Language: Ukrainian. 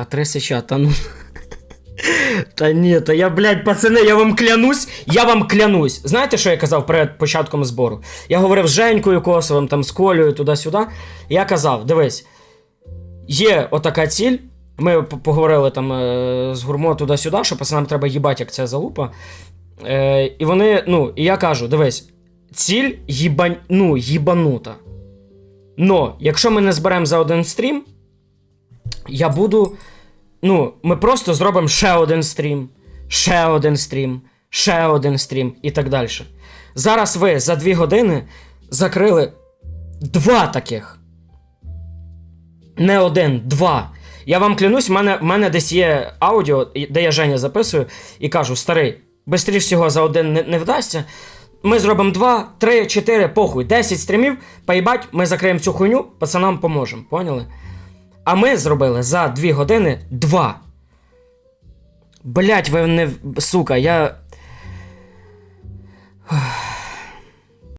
Та трисяча, та ну. Та ні, та я, блядь, пацани, я вам клянусь, я вам клянусь. Знаєте, що я казав перед початком збору? Я говорив з Женькою Косовим, там, з Колею, туди-сюди. Я казав, дивись, є отака ціль. Ми поговорили там е, з гурмо туди-сюди, що пацанам треба їбать, як ця залупа. Е, і вони, ну, і я кажу, дивись, ціль їбань, ну, їбанута. Но, якщо ми не зберемо за один стрім, я буду. Ну, ми просто зробимо ще один стрім, ще один стрім, ще один стрім і так далі. Зараз ви за дві години закрили два таких. Не один, два. Я вам клянусь, в мене, в мене десь є аудіо, де я Женя записую, і кажу: старий, швидше всього за один не, не вдасться. Ми зробимо два, три, чотири, похуй, 10 стрімів, поїбать, ми закриємо цю хуйню, пацанам поможемо, поняли? А ми зробили за 2 години 2. Блять, ви не. Сука, я.